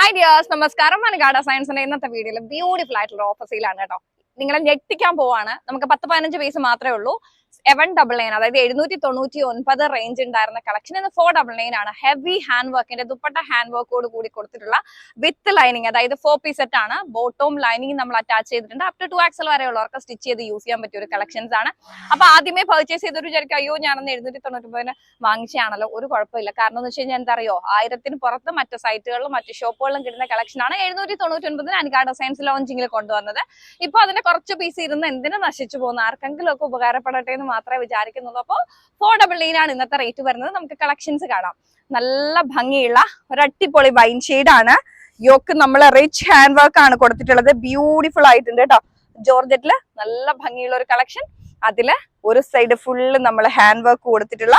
Hi dears നമസ്കാരം. മനഗാഡ സയൻസിന്റെ ഇന്നത്തെ വീഡിയോയിൽ ബ്യൂട്ടിഫുൾ ആയിട്ടുള്ള ഓഫർ സെയിലാണ് കേട്ടോ. നിങ്ങളെ ഞെട്ടിക്കാൻ പോവാണ്. നമുക്ക് പത്ത് പതിനഞ്ച് പീസ് മാത്രമേ ഉള്ളൂ. സെവൻ ഡബിൾ നയൻ അതായത് എഴുന്നൂറ്റി തൊണ്ണൂറ്റി ഒൻപത് റേഞ്ച് ഉണ്ടായിരുന്ന കളക്ഷൻ ഇന്ന് ഫോർ ഡബിൾ നയൻ ആണ് ഹെവി ഹാൻഡ് വർക്കിന്റെ ദുപ്പട്ട ഹാൻഡ് വർക്കോട് കൂടി കൊടുത്തിട്ടുള്ള വിത്ത് ലൈനിങ് അതായത് ഫോർ പീസ് സെറ്റ് ആണ്. ബോട്ടവും ലൈനിങ് നമ്മൾ അറ്റാച്ച് ചെയ്തിട്ടുണ്ട്. അപ് ടു ടു ആക്സൽ വരെയുള്ളവർക്ക് സ്റ്റിച്ച് ചെയ്ത് യൂസ് ചെയ്യാൻ പറ്റിയ ഒരു കളക്ഷൻസ് ആണ്. അപ്പൊ ആദ്യമേ പർച്ചേസ് ചെയ്തൊരു വിചാരിക്കും അയ്യോ ഞാനന്ന് എഴുന്നൂറ്റി തൊണ്ണൂറ്റി വാങ്ങിച്ചാണല്ലോ ഒരു കുഴപ്പമില്ല. കാരണം എന്ന് വെച്ച് കഴിഞ്ഞാൽ എന്താ അറിയോ? ആയിരത്തിന് പുറത്ത് മറ്റു സൈറ്റുകളിലും മറ്റു ഷോപ്പുകളിലും കിട്ടുന്ന കളക്ഷൻ ആണ് എഴുന്നൂറ്റി തൊണ്ണൂറ്റി ഒൻപതിന് അനികാ ഡിസൈൻസ് ലോഞ്ചിങ്ങിൽ കൊണ്ടുവന്നത്. ഇപ്പൊ അതിന്റെ കുറച്ച് പീസ് ഇരുന്ന് എന്തിനു നശിച്ചു പോകുന്ന? ആർക്കെങ്കിലും ഒക്കെ ഉപകാരപ്പെടട്ടെ എന്ന് മാത്രമേ വിചാരിക്കുന്നുള്ളൂ. അപ്പോൾ ഫോർ ഡബിൾ ഇന്നത്തെ റേറ്റ് വരുന്നത്. നമുക്ക് കളക്ഷൻസ് കാണാം. നല്ല ഭംഗിയുള്ള ഒരു അടിപൊളി വൈൻ ആണ്. യോക്ക് നമ്മൾ റിച്ച് ഹാൻഡ് വർക്ക് ആണ് കൊടുത്തിട്ടുള്ളത്. ബ്യൂട്ടിഫുൾ ആയിട്ടുണ്ട് കേട്ടോ ജോർജറ്റിൽ നല്ല ഭംഗിയുള്ള ഒരു കളക്ഷൻ അതിൽ ഒരു സൈഡ് ഫുള്ള് നമ്മൾ ഹാൻഡ് വർക്ക് കൊടുത്തിട്ടുള്ള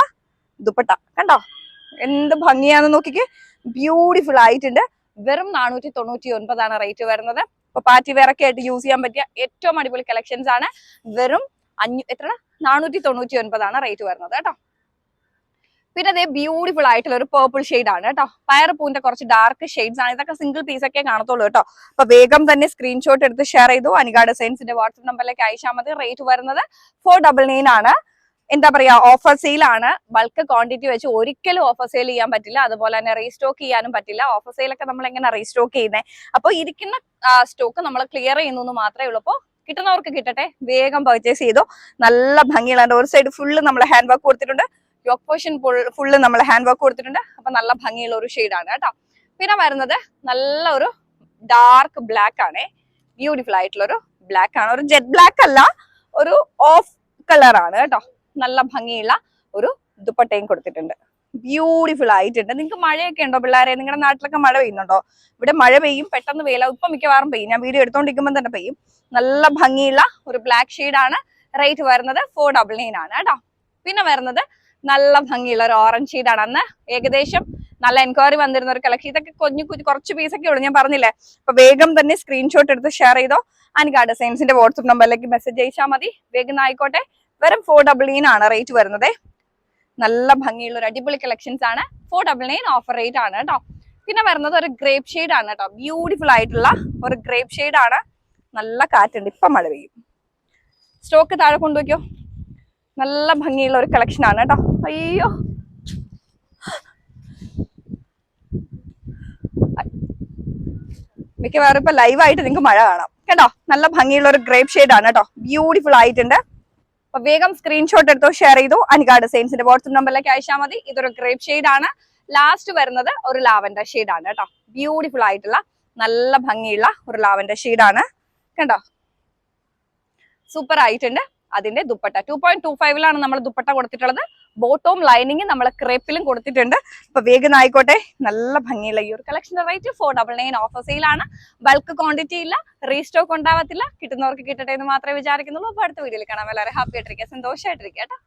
ദുപ്പട്ട. കണ്ടോ? എന്ത് ഭംഗിയാന്ന് നോക്കിക്ക്. ബ്യൂട്ടിഫുൾ ആയിട്ടുണ്ട്. വെറും നാനൂറ്റി തൊണ്ണൂറ്റി ഒൻപതാണ് റേറ്റ് വരുന്നത്. ഇപ്പൊ പാറ്റി വേറൊക്കെ ആയിട്ട് യൂസ് ചെയ്യാൻ പറ്റിയ ഏറ്റവും അടിപൊളി കളക്ഷൻസ് ആണ്. വെറും അഞ്ഞൂ എത്ര നാനൂറ്റി തൊണ്ണൂറ്റി ഒൻപതാണ് റേറ്റ് വരുന്നത് കേട്ടോ. പിന്നെ അതേ ബ്യൂട്ടിഫുൾ ആയിട്ടുള്ള ഒരു പേർപ്പിൾ ഷെയ്ഡ് ആണ് കേട്ടോ. പയർ പൂവിന്റെ കുറച്ച് ഡാർക്ക് ഷെയ്ഡ്സ് ആണ്. ഇതൊക്കെ സിംഗിൾ പീസ് ഒക്കെ കാണത്തുള്ളൂ കേട്ടോ. അപ്പൊ വേഗം തന്നെ സ്ക്രീൻഷോട്ട് എടുത്ത് ഷെയർ ചെയ്തു. അനികാ ഡിസൈൻസിന്റെ വാട്സ്ആപ്പ് നമ്പറിലേക്ക് അയച്ചാൽ മതി. റേറ്റ് വരുന്നത് ഫോർ ഡബിൾ നയൻ ആണ്. എന്താ പറയാ ഓഫർ സെയിൽ ആണ്. ബൾക്ക് ക്വാണ്ടിറ്റി വെച്ച് ഒരിക്കലും ഓഫർ സെയിൽ ചെയ്യാൻ പറ്റില്ല. അതുപോലെ തന്നെ റീസ്റ്റോക്ക് ചെയ്യാനും പറ്റില്ല. ഓഫർ സെയിലൊക്കെ നമ്മൾ എങ്ങനെ റീസ്റ്റോക്ക് ചെയ്യുന്നത് അപ്പോൾ ഇരിക്കുന്ന സ്റ്റോക്ക് നമ്മൾ ക്ലിയർ ചെയ്യുന്നു മാത്രമേ ഉള്ളൂ. അപ്പോൾ കിട്ടുന്നവർക്ക് കിട്ടട്ടെ. വേഗം പർച്ചേസ് ചെയ്തോ. നല്ല ഭംഗിയുള്ള ഒരു സൈഡ് ഫുള്ള് നമ്മൾ ഹാൻഡ് വർക്ക് കൊടുത്തിട്ടുണ്ട്. യോക്ക് പോർഷൻ ഫുള്ള് നമ്മൾ ഹാൻഡ് വർക്ക് കൊടുത്തിട്ടുണ്ട്. അപ്പൊ നല്ല ഭംഗിയുള്ള ഒരു ആണ് കേട്ടോ. പിന്നെ വരുന്നത് നല്ല ഒരു ഡാർക്ക് ബ്ലാക്ക് ആണ്. ബ്യൂട്ടിഫുൾ ആയിട്ടുള്ള ഒരു ബ്ലാക്ക് ആണ്. ഒരു ജെറ്റ് ബ്ലാക്ക് അല്ല ഒരു ഓഫ് കളർ ആണ് കേട്ടോ. നല്ല ഭംഗിയുള്ള ഒരു ദുപ്പട്ടയും കൊടുത്തിട്ടുണ്ട്. ബ്യൂട്ടിഫുൾ ആയിട്ടുണ്ട്. നിങ്ങൾക്ക് മഴയൊക്കെ ഉണ്ടോ പിള്ളേരെ? നിങ്ങളുടെ നാട്ടിലൊക്കെ മഴ പെയ്യുന്നുണ്ടോ? ഇവിടെ മഴ പെയ്യും പെട്ടെന്ന് വെയില. ഇപ്പം മിക്കവാറും പെയ്യും. ഞാൻ വീഡിയോ എടുത്തോണ്ടിരിക്കുമ്പോൾ തന്നെ പെയ്യും. നല്ല ഭംഗിയുള്ള ഒരു ബ്ലാക്ക് ആണ് റേറ്റ് വരുന്നത് ഫോർ ഡബിൾ നയൻ ആണ് കേട്ടോ. പിന്നെ വരുന്നത് നല്ല ഭംഗിയുള്ള ഒരു ഓറഞ്ച് ആണ്. അന്ന് ഏകദേശം നല്ല എൻക്വയറി വന്നിരുന്ന ഒരു കളക്ഷൻ ഇതൊക്കെ കുഞ്ഞു കുഞ്ഞു കുറച്ച് പീസൊക്കെ ഉള്ളൂ. ഞാൻ പറഞ്ഞില്ലേ? അപ്പൊ വേഗം തന്നെ സ്ക്രീൻഷോട്ട് എടുത്ത് ഷെയർ ചെയ്തോ. അനികാ ഡിസൈൻസിന്റെ വാട്സപ്പ് നമ്പറിലേക്ക് മെസ്സേജ് അയച്ചാൽ മതി. വേഗം ആയിക്കോട്ടെ. വെറും ഫോർ ഡബിൾ നയൻ ആണ് റേറ്റ് വരുന്നത്. നല്ല ഭംഗിയുള്ള ഒരു അടിപൊളി കളക്ഷൻസ് ആണ്. Four double nine offer rate ആണ് കേട്ടോ പിന്നെ വരുന്നത് ഒരു ഗ്രേപ്പ് ഷെയ്ഡ് ആണ് കേട്ടോ ബ്യൂട്ടിഫുൾ ആയിട്ടുള്ള ഒരു ഗ്രേപ്പ് ഷെയ്ഡ് ആണ്. നല്ല കാറ്റുണ്ട്. ഇപ്പൊ മഴ പെയ്യും. സ്റ്റോക്ക് താഴെ കൊണ്ടുവയ്ക്കോ നല്ല ഭംഗിയുള്ള ഒരു കളക്ഷൻ ആണ് കേട്ടോ അയ്യോ. മിക്കവാറും ഇപ്പൊ ലൈവായിട്ട് നിങ്ങൾക്ക് മഴ കാണാം. കേട്ടോ? നല്ല ഭംഗിയുള്ള ഒരു ഗ്രേപ്പ് ഷെയ്ഡ് ആണ് കേട്ടോ ബ്യൂട്ടിഫുൾ ആയിട്ടുണ്ട്. അപ്പൊ വേഗം സ്ക്രീൻഷോട്ട് എടുത്തോ ഷെയർ ചെയ്തു. അനുകാട് സെയിൻസിന്റെ വാട്സപ്പ് നമ്പറിലേക്ക് അയച്ചാൽ മതി. ഇതൊരു ഗ്രേപ്പ് ഷെയ്ഡ് ആണ്. ലാസ്റ്റ് വരുന്നത് ഒരു ലാവൻഡർ ഷെയ്ഡ് ആണ് കേട്ടോ. ബ്യൂട്ടിഫുൾ ആയിട്ടുള്ള നല്ല ഭംഗിയുള്ള ഒരു ലാവൻഡർ ഷെയ്ഡ് ആണ്. കണ്ടോ? സൂപ്പർ ആയിട്ടുണ്ട്. അതിന്റെ ദുപ്പട്ട. ടു പോയിന്റ് ടു ഫൈവിലാണ് നമ്മൾ ദുപ്പട്ട കൊടുത്തിട്ടുള്ളത്. ബോട്ടവും ലൈനിങ് നമ്മൾ ക്രേപ്പിലും കൊടുത്തിട്ടുണ്ട്. അപ്പൊ വേഗം ആയിക്കോട്ടെ. നല്ല ഭംഗിയുള്ള ഈ ഒരു collection rate four double nine offer സെയിലാണ് bulk quantity ഇല്ല റീസ്റ്റോക്ക് ഉണ്ടാവത്തില്ല. കിട്ടുന്നവർക്ക് കിട്ടട്ടെ എന്ന് മാത്രമേ വിചാരിക്കുന്നുള്ളൂ. അപ്പൊ അടുത്ത വീഡിയോയിൽ കാണാം. എല്ലാവരും ഹാപ്പി ആയിട്ടിരിക്കുക സന്തോഷമായിട്ടിരിക്കുക കേട്ടോ.